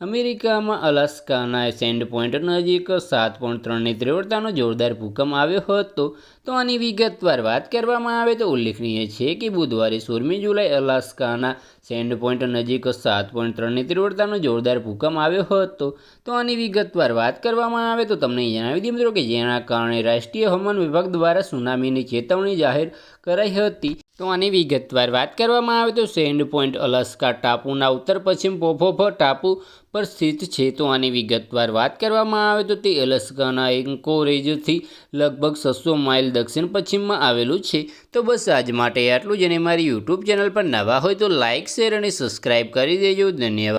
અમેરિકામાં અલાસ્કાના send point નજીક સાત પોઈન્ટ ત્રણની તીવ્રતાનો જોરદાર ભૂકંપ આવ્યો હતો. તો આની વિગતવાર વાત કરવામાં આવે તો ઉલ્લેખનીય છે કે બુધવારે સોળમી જુલાઈ અલાસ્કાના સેન્ડ પોઈન્ટ નજીક સાત પોઈન્ટ ત્રણની તીવ્રતાનો જોરદાર ભૂકંપ આવ્યો હતો. તો આની વિગતવાર વાત કરવામાં આવે તો તમને જણાવી દઈએ મિત્રો કે જેના કારણે રાષ્ટ્રીય હવામાન વિભાગ દ્વારા સુનામીની ચેતવણી જાહેર કરાઈ હતી. તો આની વિગતવાર વાત કરવામાં આવે તો સેન્ડ પોઈન્ટ અલાસ્કા ટાપુના ઉત્તર પશ્ચિમ પોફોફ ટાપુ પર સ્થિત છે. તો આની વિગતવાર વાત કરવામાં આવે તો તે અલાસ્કાના એન્કોરેજથી લગભગ છસો માઇલ દક્ષિણ પશ્ચિમમાં આવેલું છે. તો બસ આજ માટે આટલું જ અને મારી યુટ્યુબ ચેનલ પર નવા હોય તો લાઇક, શેર અને સબસ્ક્રાઈબ કરી દેજો. ધન્યવાદ.